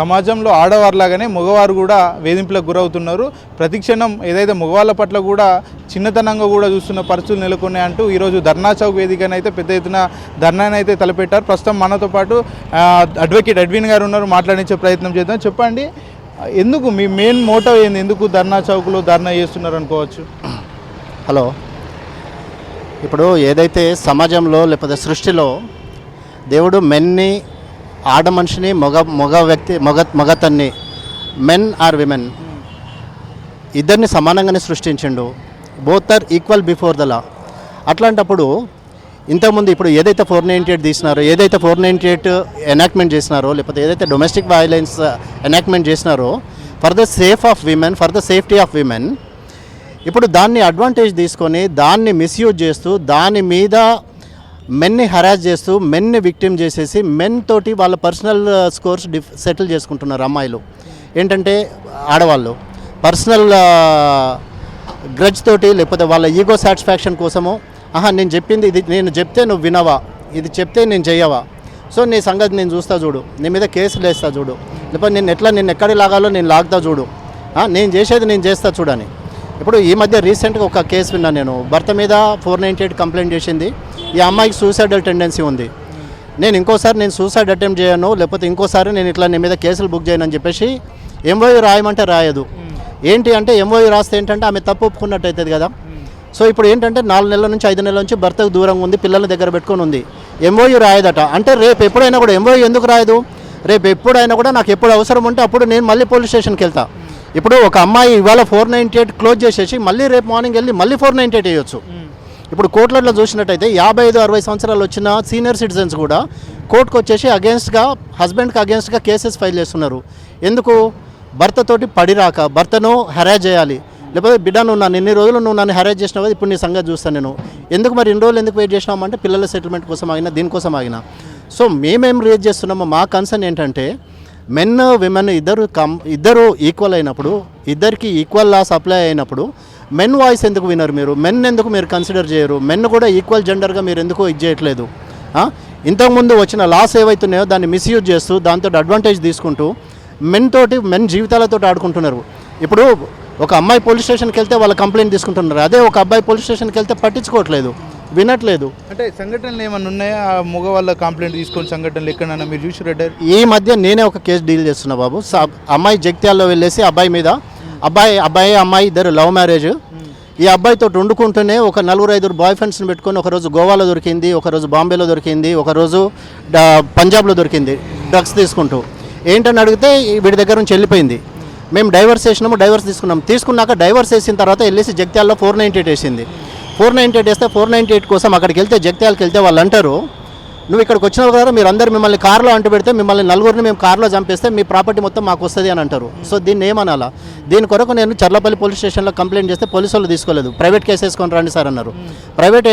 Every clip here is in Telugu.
సమాజంలో ఆడవారిలాగానే మగవారు కూడా వేధింపులకు గురవుతున్నారు. ప్రతిక్షణం ఏదైతే మగవాళ్ళ పట్ల కూడా చిన్నతనంగా కూడా చూస్తున్న పరిస్థితులు నెలకొన్నాయంటూ ఈరోజు ధర్నా చౌక్ వేదికనైతే పెద్ద ఎత్తున ధర్నానైతే తలపెట్టారు. ప్రస్తుతం మనతో పాటు అడ్వకేట్ అడ్విన్ గారు ఉన్నారు. మాట్లాడించే ప్రయత్నం చేద్దాం. చెప్పండి ఎందుకు మీ మెయిన్ మోటో ఏంది? ఎందుకు ధర్నా చౌక్లో ధర్నా చేస్తున్నారు అనుకోవచ్చు? హలో. ఇప్పుడు ఏదైతే సమాజంలో లేకపోతే సృష్టిలో దేవుడు మెన్ని ఆడ మనిషిని మగ మగ వ్యక్తి మగ మగతన్ని మెన్ ఆర్ విమెన్ ఇద్దరిని సమానంగానే సృష్టించిండు. Both are equal before the law అట్లాంటప్పుడు ఇంతకుముందు ఇప్పుడు ఏదైతే ఫోర్ నైంటీ ఎయిట్ తీసినారో ఏదైతే ఫోర్ నైంటీ ఎయిట్ ఎనాక్ట్మెంట్ చేసినారో లేకపోతే ఏదైతే డొమెస్టిక్ వైలెన్స్ ఎనాక్ట్మెంట్ చేసినారో for the safe of women for the safety of women ఇప్పుడు దాన్ని అడ్వాంటేజ్ తీసుకొని దాన్ని మిస్యూజ్ చేస్తూ దాని మీద మెన్ని హరాస్ చేస్తూ మెన్ని విక్టిమ్ చేసేసి మెన్ తోటి వాళ్ళ personal uh, scores diff settle చేసుకుంటున్నారు అమ్మాయిలు. ఏంటంటే ఆడవాళ్ళు. పర్సనల్ uh, గ్రడ్జ్ తోటి లేకపోతే వాళ్ళ ఈగో సాటిస్ఫాక్షన్ కోసము ఆహా నేను చెప్పింది ఇది నేను చెప్తే నువ్వు వినవా? ఇది చెప్తే నేను చేయవా సో నీ సంగతి నేను చూస్తా చూడు. నీ మీద కేసులు వేస్తా చూడు. లేకపోతే నేను ఎట్లా నేను ఎక్కడి లాగాలో నేను లాగుతా చూడు. నేను చేసేది నేను చేస్తా చూడని ఇప్పుడు ఈ మధ్య రీసెంట్గా ఒక కేసు విన్నా నేను. భర్త మీద ఫోర్ నైంటీ ఎయిట్ కంప్లైంట్ చేసింది. ఈ అమ్మాయికి సూసైడల్ టెండెన్సీ ఉంది. నేను ఇంకోసారి నేను సూసైడ్ అటెంప్ట్ చేయను లేకపోతే ఇంకోసారి నేను ఇట్లా నీ మీద కేసులు బుక్ చేయను అని చెప్పేసి ఎంఓయూ రాయమంటే రాయదు. ఏంటి అంటే ఎంఓయూ రాస్తే ఏంటంటే ఆమె తప్పు ఒప్పుకున్నట్టు అవుతుంది కదా. సో ఇప్పుడు ఏంటంటే నాలుగు నెలల నుంచి ఐదు నెలల నుంచి భర్తకు దూరంగా ఉంది పిల్లల దగ్గర పెట్టుకొని ఉంది. ఎంఓయూ రాయదట. అంటే రేపు ఎప్పుడైనా కూడా ఎంఓయూ ఎందుకు రాయదు? రేపు ఎప్పుడైనా కూడా నాకు ఎప్పుడు అవసరం ఉంటే అప్పుడు నేను మళ్ళీ పోలీస్ స్టేషన్కి వెళ్తా. ఇప్పుడు ఒక అమ్మాయి ఇవాళ ఫోర్ నైంటీ ఎయిట్ క్లోజ్ చేసేసి మళ్ళీ రేపు మార్నింగ్ వెళ్ళి మళ్ళీ ఫోర్ నైంటీ ఎయిట్ వేయొచ్చు. ఇప్పుడు కోర్టులలో చూసినట్టయితే యాభై ఐదు అరవై సంవత్సరాలు వచ్చిన సీనియర్ సిటిజన్స్ కూడా కోర్టుకు వచ్చేసి అగేన్స్ట్గా హస్బెండ్కి అగేన్స్ట్గా కేసెస్ ఫైల్ చేస్తున్నారు. ఎందుకు? భర్తతోటి పడిరాక భర్తను హెరాజ్ చేయాలి. లేకపోతే బిడ్డ నువ్వు నన్ను ఎన్ని రోజులు నువ్వు నన్ను హెరాజ్ చేసినావు కదా ఇప్పుడు నీ సంగతి చూస్తాను నేను. ఎందుకు మరి ఇన్ని రోజులు ఎందుకు వెయిట్ చేసినామంటే పిల్లల సెటిల్మెంట్ కోసం ఆగినా దీనికోసం ఆగినా. సో మేమేం రేజ్ చేస్తున్నామో మా కన్సర్న్ ఏంటంటే మెన్ విమెన్ ఇద్దరు కం ఇద్దరు ఈక్వల్ అయినప్పుడు ఇద్దరికి ఈక్వల్ లా సప్లై అయినప్పుడు మెన్ వాయిస్ ఎందుకు వినరు మీరు? మెన్ ఎందుకు మీరు కన్సిడర్ చేయరు? మెన్ కూడా ఈక్వల్ జెండర్గా మీరు ఎందుకు ఇది చేయట్లేదు? ఇంతకుముందు వచ్చిన లాస్ ఏవైతున్నాయో దాన్ని మిస్యూజ్ చేస్తూ దాంతో అడ్వాంటేజ్ తీసుకుంటూ మెన్ తోటి మెన్ జీవితాలతో ఆడుకుంటున్నారు. ఇప్పుడు ఒక అమ్మాయి పోలీస్ స్టేషన్కి వెళ్తే వాళ్ళ కంప్లైంట్ తీసుకుంటున్నారు. అదే ఒక అబ్బాయి పోలీస్ స్టేషన్కి వెళ్తే పట్టించుకోవట్లేదు. వినట్లేదు. అంటే సంఘటనలు ఏమైనా ఉన్నాయా? ఆ మగవాళ్ళ కంప్లైంట్ తీసుకొని సంఘటనలు ఎక్కడైనా మీరు చూసి ఈ మధ్య నేనే ఒక కేసు డీల్ చేస్తున్నా బాబు. అమ్మాయి జగిత్యాల్లో వెళ్ళేసి అబ్బాయి మీద అబ్బాయి అబ్బాయి అమ్మాయి ఇద్దరు లవ్ మ్యారేజ్. ఈ అబ్బాయితో వండుకుంటూనే ఒక నలుగురు ఐదుగురు బాయ్ ఫ్రెండ్స్ని పెట్టుకొని ఒకరోజు గోవాలో దొరికింది ఒకరోజు బాంబేలో దొరికింది ఒకరోజు పంజాబ్లో దొరికింది డ్రగ్స్ తీసుకుంటూ. ఏంటని అడిగితే వీడి దగ్గర నుంచి వెళ్ళిపోయింది. మేము డైవర్స్ చేసినాము డైవర్స్ తీసుకున్నాం. తీసుకున్నాక డైవర్స్ వేసిన తర్వాత వెళ్ళేసి జగ్త్యాల్లో ఫోర్ నైంటీ ఎయిట్ వేసింది. ఫోర్ నైంటీ ఎయిట్ వేస్తే ఫోర్ నైంటీ ఎయిట్ కోసం అక్కడికి వెళ్తే జగిత్యాలకి వెళ్తే వాళ్ళు అంటారు నువ్వు ఇక్కడికి వచ్చినావు కదా మీరు అందరు మిమ్మల్ని కార్లో అంటు పెడితే మిమ్మల్ని నలుగురిని మేము కార్లో చంపేస్తే మీ ప్రాపర్టీ మొత్తం మాకు వస్తుంది అని అంటారు. సో దీన్ని ఏమనాలా? దీని కొరకు నేను చర్లపల్లి పోలీస్ స్టేషన్లో కంప్లైంట్ చేస్తే పోలీసు వాళ్ళు తీసుకోలేదు. ప్రైవేట్ కేసు వేసుకొని రండి సార్ అన్నారు. ప్రైవేట్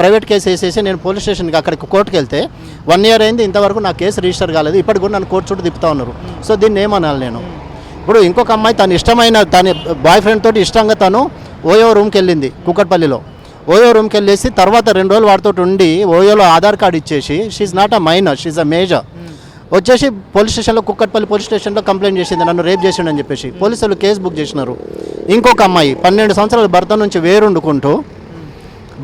ప్రైవేట్ కేసు వేసేసి నేను పోలీస్ స్టేషన్కి అక్కడికి కోర్టుకి వెళ్తే వన్ ఇయర్ అయింది ఇంతవరకు నా కేసు రిజిస్టర్ కాలేదు ఇప్పటికి కూడా నన్ను కోర్టు చుట్టూ తిప్పుతా ఉన్నారు. సో దీన్ని ఏమనాలి నేను? ఇప్పుడు ఇంకొక అమ్మాయి తను ఇష్టమైన తన బాయ్ ఫ్రెండ్ తోటి ఇష్టంగా తను ఓయో రూమ్కి వెళ్ళింది కుక్కట్పల్లిలో. ఓయో రూమ్కి వెళ్ళేసి తర్వాత రెండు రోజులు వాడితో ఉండి ఓయోలో ఆధార్ కార్డు ఇచ్చేసి she not a minor she a major వచ్చేసి పోలీస్ స్టేషన్లో కుక్కట్పల్లి పోలీస్ స్టేషన్లో కంప్లైంట్ చేసింది నన్ను రేప్ చేసిండని చెప్పేసి. పోలీసులు కేసు బుక్ చేసినారు. ఇంకొక అమ్మాయి పన్నెండు సంవత్సరాల భర్త నుంచి వేరుండుకుంటూ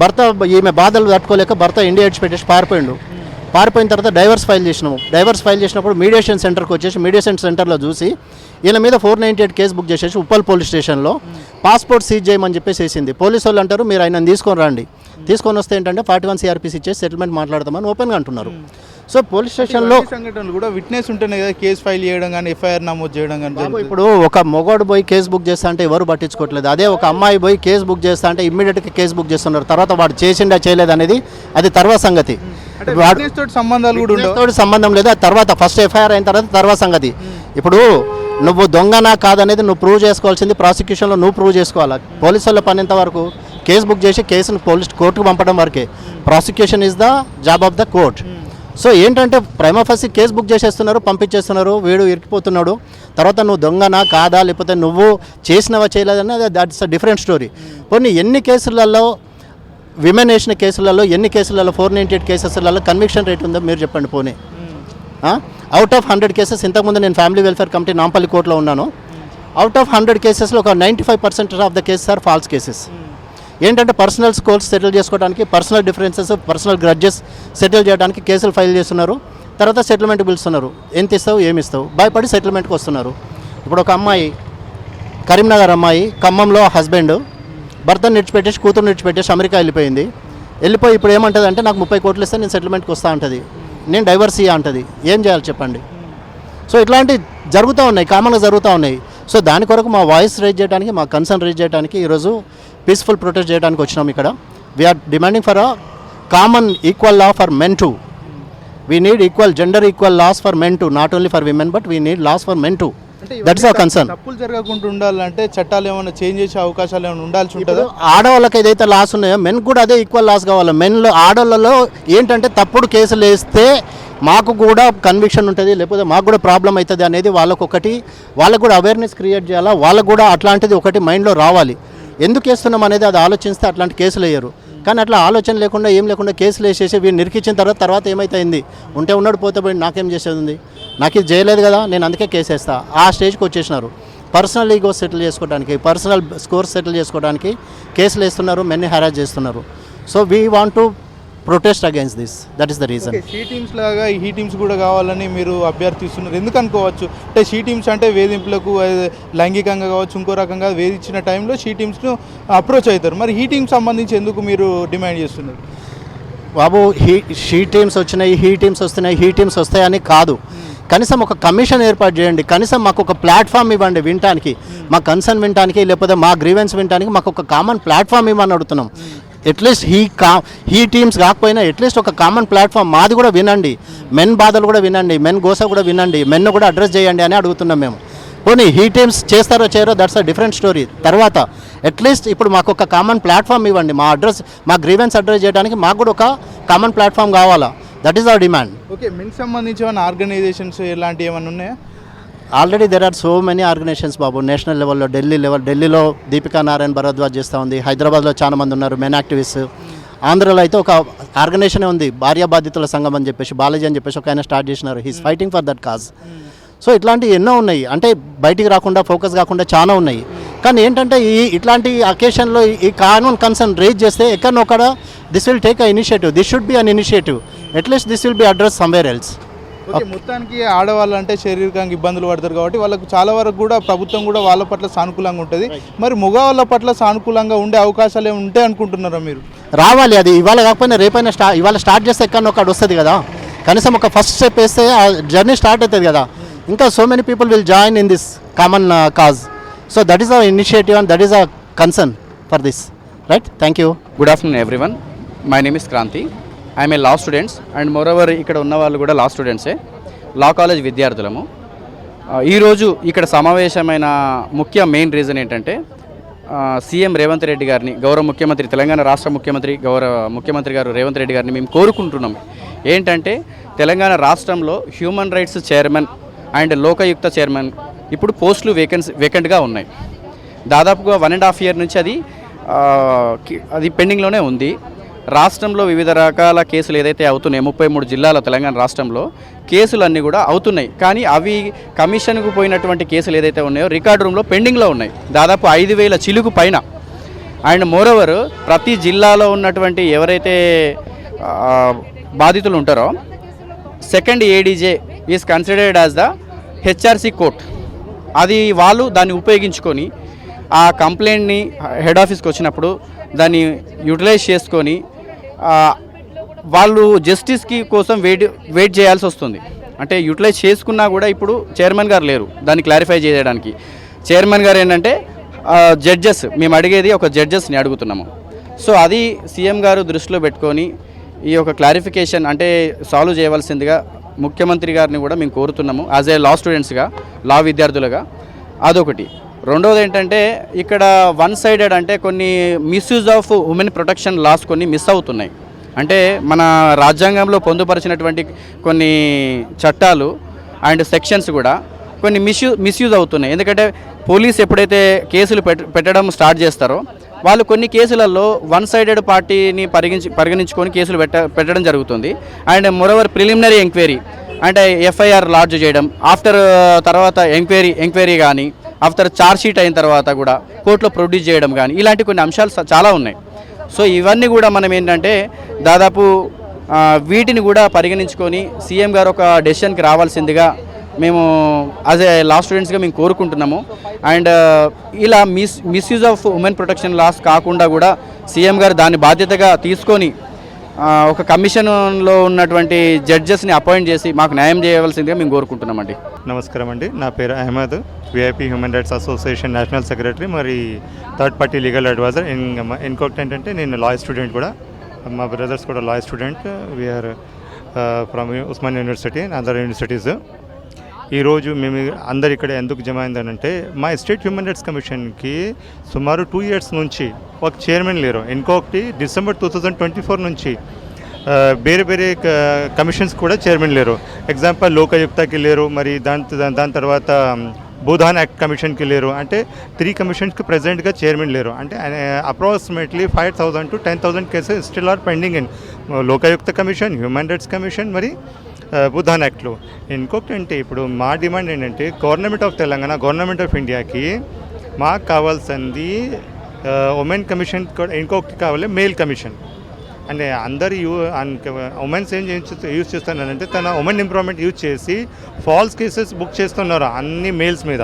భర్త ఈమె బాధలు తట్టుకోలేక భర్త ఇండియా విడిచిపెట్టేసి పారిపోయిండు. పారిపోయిన తర్వాత డైవర్స్ ఫైల్ చేసినాము. డైవర్స్ ఫైల్ చేసినప్పుడు మీడియేషన్ సెంటర్కి వచ్చేసి మీడియేషన్ సెంటర్లో చూసి వీళ్ళ మీద four ninety eight case book చేసేసి ఉప్పల్ పోలీస్ స్టేషన్లో పాస్పోర్ట్ సీజ్ చేయమని చెప్పేసి వేసింది. పోలీసు వాళ్ళు అంటారు మీరు ఆయన తీసుకొని రండి. తీసుకొని వస్తే ఏంటంటే ఫార్టీ వన్ సిఆర్పీసీ ఇచ్చేసి సెటిల్మెంట్ మాట్లాడతామని ఓపెన్గా అంటున్నారు. సో పోలీస్ స్టేషన్లో సంఘటనలు కూడా విట్నెస్ ఉంటేనే కదా కేసు ఫైల్ చేయడం కానీ ఎఫ్ఐఆర్ నమోదు చేయడం కానీ. ఇప్పుడు ఒక మొగోడు పోయి కేసు బుక్ చేస్తా అంటే ఎవరు పట్టించుకోవట్లేదు. అదే ఒక అమ్మాయి పోయి కేసు బుక్ చేస్తా అంటే ఇమ్మీడియట్గా కేసు బుక్ చేస్తున్నారు. తర్వాత వాడు చేసిండా చేయలేదు అనేది అది తర్వాత సంగతి. సంబంధాలు కూడా తోటి సంబంధం లేదు. అది తర్వాత ఫస్ట్ ఎఫ్ఐఆర్ అయిన తర్వాత తర్వాత సంగతి. ఇప్పుడు నువ్వు దొంగనా కాదనేది నువ్వు ప్రూవ్ చేసుకోవాల్సింది ప్రాసిక్యూషన్లో నువ్వు ప్రూవ్ చేసుకోవాలి? పోలీసు వాళ్ళ పని ఎంత వరకు? కేసు బుక్ చేసి కేసును పోలీస్ కోర్టుకు పంపడం వరకే. Prosecution is the job of the court so ఏంటంటే ప్రైమఫసి కేసు బుక్ చేసేస్తున్నారు పంపించేస్తున్నారు వీడు ఇరికిపోతున్నాడు. తర్వాత నువ్వు దొంగనా కాదా? లేకపోతే నువ్వు చేసినవా చేయలేదని దాట్స్ అ డిఫరెంట్ స్టోరీ కొన్ని ఎన్ని కేసులలో విమెన్ వేసిన కేసులలో ఎన్ని కేసులలో ఫోర్ నైంటీ ఎయిట్ కేసెస్లలో కన్విక్షన్ రేట్ ఉందో మీరు చెప్పండి పోనీ. అవుట్ ఆఫ్ హండ్రెడ్ కేసెస్ ఇంతకుముందు నేను ఫ్యామిలీ వెల్ఫేర్ కమిటీ నాంపల్లి కోర్టులో ఉన్నాను. అవుట్ ఆఫ్ హండ్రెడ్ కేసెస్లో ఒక ninety five percent of the cases are false cases ఏంటంటే పర్సనల్ స్కోర్స్ సెటిల్ చేసుకోవడానికి personal differences personal grudges settle చేయడానికి కేసులు ఫైల్ చేస్తున్నారు. తర్వాత సెటిల్మెంట్ పిలుస్తున్నారు ఎంత ఇస్తావు ఏమి ఇస్తావు? భయపడి సెటిల్మెంట్కి వస్తున్నారు. ఇప్పుడు ఒక అమ్మాయి కరీంనగర్ అమ్మాయి ఖమ్మంలో హస్బెండ్ భర్తను నిడిచిపెట్టేసి కూతురు నిడిచిపెట్టేసి అమెరికా వెళ్ళిపోయింది. వెళ్ళిపోయి ఇప్పుడు ఏమంటుంది అంటే నాకు ముప్పై కోట్లు ఇస్తే నేను సెటిల్మెంట్కి వస్తా అంటది. నేను డైవర్స్ ఇయ్యా అంటది. ఏం చేయాలి చెప్పండి? సో ఇట్లాంటి జరుగుతూ ఉన్నాయి. కామన్గా జరుగుతూ ఉన్నాయి. సో దాని కొరకు మా వాయిస్ రేజ్ చేయడానికి మా కన్సర్న్ రేజ్ చేయడానికి ఈరోజు పీస్ఫుల్ ప్రొటెస్ట్ చేయడానికి వచ్చినాం ఇక్కడ. We're demanding for a common equal law for men too we need equal gender equal laws for men too not only for women but we need laws for men too that's our concern తప్పులు జరగకుండా ఉండాలంటే చట్టాలు ఏమైనా చేంజ్ చేసే అవకాశాలు ఏమైనా ఉండాల్సి ఉంటుందా? ఆడవాళ్ళకి ఏదైతే లాస్ ఉన్నాయో మెన్ కూడా అదే ఈక్వల్ లాస్ కావాలి. మెన్లో ఆడవాళ్ళలో ఏంటంటే తప్పుడు కేసులు వేస్తే మాకు కూడా కన్విక్షన్ ఉంటుంది లేకపోతే మాకు కూడా ప్రాబ్లం అవుతుంది అనేది వాళ్ళకు ఒకటి వాళ్ళకు కూడా అవేర్నెస్ క్రియేట్ చేయాలా? వాళ్ళకు కూడా అట్లాంటిది ఒకటి మైండ్లో రావాలి. ఎందుకు వేస్తున్నాం అనేది అది ఆలోచిస్తే అట్లాంటి కేసులు వేయరు. కానీ అట్లా ఆలోచన లేకుండా ఏం లేకుండా కేసులు వేసేసి వీడు నిరికించిన తర్వాత తర్వాత ఏమైతుంది ఉంటే ఉన్నాడు పోతే పోయి నాకేం చేసేది? ఉంది నాకు ఇది చేయలేదు కదా నేను అందుకే కేసు వేస్తా. ఆ స్టేజ్కి వచ్చేసినారు. పర్సనల్ ఈగో సెటిల్ చేసుకోవడానికి పర్సనల్ స్కోర్ సెటిల్ చేసుకోవడానికి కేసులు వేస్తున్నారు మెన్ని హెరాజ్ చేస్తున్నారు. So we want to protest against this that is the reason she teams లాగా ఈ టీమ్స్ కూడా కావాలని మీరు అభ్యర్థిస్తున్నారు. ఎందుకు అనుకోవచ్చు అంటే షీ టీమ్స్ అంటే వేధింపులకు లైంగికంగా కావచ్చు ఇంకో రకంగా వేధించిన టైంలో షీ టీమ్స్ను అప్రోచ్ అవుతారు. మరి ఈ టీమ్స్ సంబంధించి ఎందుకు మీరు డిమాండ్ చేస్తున్నారు? బాబు హీ షీ టీమ్స్ వచ్చినాయి హీ టీమ్స్ వస్తున్నాయి హీ టీమ్స్ వస్తాయని కాదు. కనీసం ఒక కమిషన్ ఏర్పాటు చేయండి. కనీసం మాకు ఒక ప్లాట్ఫామ్ ఇవ్వండి వినటానికి. మా కన్సర్న్ వినటానికి లేకపోతే మా గ్రీవెన్స్ వినటానికి మాకు ఒక కామన్ ప్లాట్ఫామ్ ఇవ్వమని అడుగుతున్నాం. అట్లీస్ట్ హీ కా హీ టీమ్స్ కాకపోయినా అట్లీస్ట్ ఒక కామన్ ప్లాట్ఫామ్ మాది కూడా వినండి. మెన్ బాధలు కూడా వినండి. మెన్ గోస కూడా వినండి. మెన్ కూడా అడ్రస్ చేయండి అని అడుగుతున్నాం మేము. పోనీ హీ టీమ్స్ చేస్తారో చేయరో దట్స్ అ డిఫరెంట్ స్టోరీ తర్వాత అట్లీస్ట్ ఇప్పుడు మాకు ఒక కామన్ ప్లాట్ఫామ్ ఇవ్వండి. మా అడ్రస్ మా గ్రీవెన్స్ అడ్రస్ చేయడానికి మాకు కూడా ఒక కామన్ ప్లాట్ఫామ్ కావాలా? That is our demand okay men సంబంధించి ఏమైనా ఆర్గనైజేషన్స్ ఇలాంటివి ఏమైనా ఉన్నాయా? Already there are so many organisations Babu. National లెవెల్లో ఢిల్లీ లెవెల్ ఢిల్లీలో దీపికా నారాయణ భరద్వాజ్ చేస్తూ ఉంది. హైదరాబాద్లో చాలా మంది ఉన్నారు మెన్ యాక్టివిస్ట్ ఆంధ్రలో అయితే ఒక ఆర్గనైజేషన్ ఉంది భార్య బాధితుల సంఘం అని చెప్పేసి బాలాజీ అని చెప్పేసి ఒక ఆయన స్టార్ట్ చేసినారు. He's fighting for that cause so ఇట్లాంటివి ఎన్నో ఉన్నాయి. అంటే బయటికి రాకుండా ఫోకస్ కాకుండా చాలా ఉన్నాయి. కానీ ఏంటంటే ఈ ఇట్లాంటి అకేషన్లో ఈ కానూన్ కన్సర్న్ రేజ్ చేస్తే ఎక్కడనొక్కడ this will take a initiative this should be an initiative at least this will be address somewhere else okay మొత్తానికి ఆడవాళ్ళు అంటే శారీరకంగా ఇబ్బందులు పడతారు కాబట్టి వాళ్ళకు చాలా వరకు కూడా ప్రభుత్వం కూడా వాళ్ళ పట్ల సానుకూలంగా ఉంటుంది. మరి మగవాళ్ళ పట్ల సానుకూలంగా ఉండే అవకాశాలు ఏమి ఉంటాయి అనుకుంటున్నారా మీరు? రావాలి అది ఇవాళ కాకపోయినా రేపైనా స్టా ఇవాళ స్టార్ట్ చేస్తే ఎక్కడ ఒకటి వస్తుంది కదా. కనీసం ఒక ఫస్ట్ స్టెప్ వేస్తే ఆ జర్నీ స్టార్ట్ అవుతుంది కదా. ఇంకా so many people will join in this common cause so that is our initiative and that is a concern for this right thank you good afternoon everyone my name is Kranthi I'm a law students and moreover ఇక్కడ ఉన్న వాళ్ళు కూడా లా స్టూడెంట్సే లా కాలేజ్ విద్యార్థులము. ఈరోజు ఇక్కడ సమావేశమైన ముఖ్య మెయిన్ రీజన్ ఏంటంటే సీఎం రేవంత్ రెడ్డి గారిని గౌరవ ముఖ్యమంత్రి తెలంగాణ రాష్ట్ర ముఖ్యమంత్రి గౌరవ ముఖ్యమంత్రి గారు రేవంత్ రెడ్డి గారిని మేము కోరుకుంటున్నాం. ఏంటంటే తెలంగాణ రాష్ట్రంలో human rights chairman and Lokayukta chairman ఇప్పుడు పోస్టులు వేకెన్సీ వేకెంట్గా ఉన్నాయి. దాదాపుగా వన్ అండ్ హాఫ్ ఇయర్ నుంచి అది అది పెండింగ్లోనే ఉంది. రాష్ట్రంలో వివిధ రకాల కేసులు ఏదైతే అవుతున్నాయి ముప్పై మూడు జిల్లాల తెలంగాణ రాష్ట్రంలో కేసులన్నీ కూడా అవుతున్నాయి. కానీ అవి కమిషన్కు పోయినటువంటి కేసులు ఏదైతే ఉన్నాయో రికార్డ్ రూమ్లో పెండింగ్లో ఉన్నాయి. దాదాపు ఐదు వేల చిలుకు పైన. అండ్ మోరోవర్ ప్రతి జిల్లాలో ఉన్నటువంటి ఎవరైతే బాధితులు ఉంటారో second ADJ is considered as the HRC court అది వాళ్ళు దాన్ని ఉపయోగించుకొని ఆ కంప్లైంట్ని హెడ్ ఆఫీస్కి వచ్చినప్పుడు దాన్ని యూటిలైజ్ చేసుకొని వాళ్ళు జస్టిస్కి కోసం వెయిట్ వెయిట్ చేయాల్సి వస్తుంది. అంటే యూటిలైజ్ చేసుకున్నా కూడా ఇప్పుడు చైర్మన్ గారు లేరు దాన్ని క్లారిఫై చేయడానికి. చైర్మన్ గారు ఏంటంటే జడ్జెస్ మేము అడిగేది ఒక జడ్జెస్ని అడుగుతున్నాము. సో అది సీఎం గారు దృష్టిలో పెట్టుకొని ఈ యొక్క క్లారిఫికేషన్ అంటే సాల్వ్ చేయవలసిందిగా ముఖ్యమంత్రి గారిని కూడా మేము కోరుతున్నాము యాజ్ ఏ లా స్టూడెంట్స్గా లా విద్యార్థులుగా. అదొకటి. రెండోది ఏంటంటే ఇక్కడ వన్ సైడెడ్ అంటే కొన్ని misuse of women protection laws కొన్ని మిస్ అవుతున్నాయి. అంటే మన రాజ్యాంగంలో పొందుపరిచినటువంటి కొన్ని చట్టాలు అండ్ సెక్షన్స్ కూడా కొన్ని మిస్యూ మిస్యూజ్ అవుతున్నాయి. ఎందుకంటే పోలీస్ ఎప్పుడైతే కేసులు పెట్ పెట్టడం స్టార్ట్ చేస్తారో వాళ్ళు కొన్ని కేసులలో వన్ సైడెడ్ పార్టీని పరిగణించి పరిగణించుకొని కేసులు పెట్ట పెట్టడం జరుగుతుంది. అండ్ మొరవర్ ప్రిలిమినరీ ఎంక్వైరీ అంటే ఎఫ్ఐఆర్ లాడ్జ్ చేయడం ఆఫ్టర్ uh, తర్వాత ఎంక్వైరీ ఎంక్వైరీ కానీ ఆఫ్టర్ చార్జ్ షీట్ అయిన తర్వాత కూడా కోర్టులో ప్రొడ్యూస్ చేయడం కానీ ఇలాంటి కొన్ని అంశాలు చాలా ఉన్నాయి. సో ఇవన్నీ కూడా మనం ఏంటంటే దాదాపు వీటిని కూడా పరిగణించుకొని సీఎం గారు ఒక డెసిషన్కి రావాల్సిందిగా మేము యాజ్ ఏ లా స్టూడెంట్స్గా మేము కోరుకుంటున్నాము. అండ్ ఇలా miss misuse of women protection laws కాకుండా కూడా సీఎం గారు దాన్ని బాధ్యతగా తీసుకొని ఒక కమిషన్లో ఉన్నటువంటి జడ్జెస్ని అపాయింట్ చేసి మాకు న్యాయం చేయవలసిందిగా మేము కోరుకుంటున్నామండి. నమస్కారం అండి. నా పేరు Ahmed. VIP human rights association national secretary మరి థర్డ్ పార్టీ లీగల్ అడ్వైజర్. ఇంకొకటి ఏంటంటే నేను లా స్టూడెంట్ కూడా. మా బ్రదర్స్ కూడా law student. We're from Osman university and other universities. ఈరోజు మేము అందరు ఇక్కడ ఎందుకు జమ అయిందనంటే మా స్టేట్ హ్యూమన్ రైట్స్ కమిషన్కి సుమారు టూ ఇయర్స్ నుంచి ఒక చైర్మన్ లేరు. ఇంకొకటి December two thousand twenty four నుంచి వేరే వేరే క- కమిషన్స్ కూడా చైర్మన్ లేరు. ఎగ్జాంపుల్ లోకాయుక్తకి లేరు మరి దాని దాని- తర్వాత భూధాన్ యాక్ట్ కమిషన్కి లేరు. అంటే త్రీ కమిషన్స్కి ప్రెసిడెంట్గా చైర్మన్ లేరు. అంటే approximately five thousand to ten thousand cases still are pending in Lokayukta commission human rights commission మరి బుధాన్ యాక్ట్లు ఇంకొకటి అంటే ఇప్పుడు మా డిమాండ్ ఏంటంటే government of Telangana government of ఇండియాకి మాకు కావాల్సింది ఉమెన్ కమిషన్ ఇంకొకటి కావాలి మేల్ కమిషన్. అంటే అందరు యూ ఉమెన్స్ ఏం యూజ్ చేస్తున్నారంటే తన ఉమెన్ ఇంప్రూవ్మెంట్ యూజ్ చేసి ఫాల్స్ కేసెస్ బుక్ చేస్తున్నారు అన్ని మేల్స్ మీద.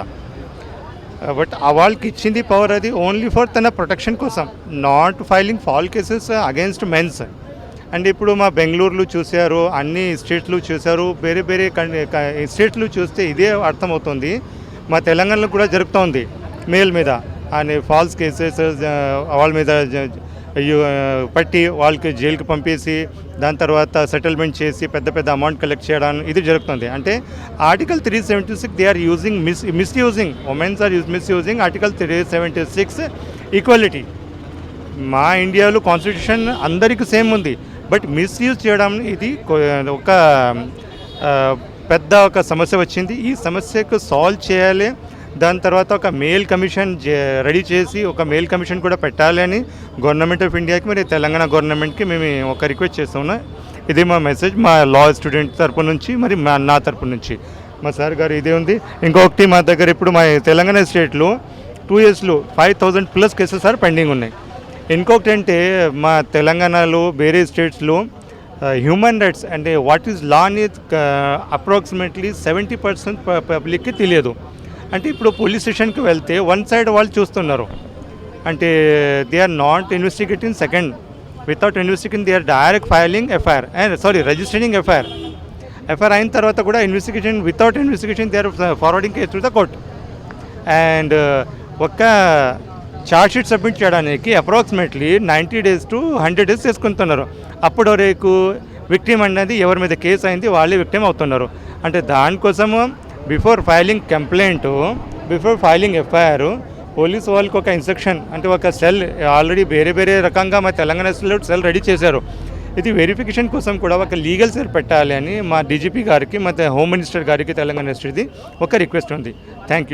బట్ ఆ వాళ్ళకి ఇచ్చింది పవర్ అది ఓన్లీ ఫర్ తన ప్రొటెక్షన్ కోసం not filing false cases against mens. And ఇప్పుడు మా బెంగళూరులో చూశారు అన్ని స్టేట్లు చూశారు. వేరే వేరే స్టేట్లు చూస్తే ఇదే అర్థమవుతుంది. మా తెలంగాణలో కూడా జరుగుతోంది మేల్ మీద. అని ఫాల్స్ కేసెస్ వాళ్ళ మీద పట్టి వాళ్ళకి జైలుకి పంపేసి దాని తర్వాత సెటిల్మెంట్ చేసి పెద్ద పెద్ద అమౌంట్ కలెక్ట్ చేయడం ఇది జరుగుతుంది. అంటే article three seventy six they are using miss misusing. Women's are use misusing article three seventy six equality. మా ఇండియాలో కాన్స్టిట్యూషన్ అందరికీ సేమ్ ఉంది. బట్ మిస్యూజ్ చేయడం ఇది ఒక పెద్ద ఒక సమస్య వచ్చింది. ఈ సమస్యకు సాల్వ్ చేయాలి. దాని తర్వాత ఒక మెయిల్ కమిషన్ రెడీ చేసి ఒక మెయిల్ కమిషన్ కూడా పెట్టాలి అని గవర్నమెంట్ ఆఫ్ ఇండియాకి మరి తెలంగాణ గవర్నమెంట్కి మేము ఒక రిక్వెస్ట్ చేస్తున్నాం. ఇది మా మెసేజ్ మా లా స్టూడెంట్ తరపు నుంచి మరి మా నా తరపు నుంచి. మా సార్ గారు ఇదే ఉంది. ఇంకొకటి మా దగ్గర ఇప్పుడు మా తెలంగాణ స్టేట్లో టూ ఇయర్స్లో five thousand plus cases sir pending ఉన్నాయి. ఇంకొకటి అంటే మా తెలంగాణలో వేరే స్టేట్స్లో హ్యూమన్ రైట్స్ అంటే వాట్ ఈజ్ లా అనేది అప్రాక్సిమేట్లీ సెవెంటీ పర్సెంట్ పబ్లిక్కి తెలియదు. అంటే ఇప్పుడు పోలీస్ స్టేషన్కి వెళ్తే వన్ సైడ్ వాళ్ళు చూస్తున్నారు. అంటే they are not investigating second without investigating they are direct filing FIR and sorry registering FIR FIR అయిన తర్వాత కూడా investigation without investigation they are forwarding case to the court and ఒక షీట్ సబ్మిట్ చేయడానికి approximately ninety days to hundred days చేసుకుంటున్నారు. అప్పుడు వరకు విక్టిమ్ అనేది ఎవరి మీద కేసు అయింది వాళ్ళే విక్టిమ్ అవుతున్నారు. అంటే దానికోసము before filing complaint before filing FIR police వాళ్ళకి ఒక ఇన్స్ట్రక్షన్ అంటే ఒక సెల్ ఆల్రెడీ వేరే వేరే రకంగా మా తెలంగాణ సెల్ రెడీ చేశారు. ఇది వెరిఫికేషన్ కోసం కూడా ఒక లీగల్ సెల్ పెట్టాలి అని మా డీజీపీ గారికి మా హోమ్ మినిస్టర్ గారికి తెలంగాణ స్టేట్ది ఒక రిక్వెస్ట్ ఉంది. Thank you.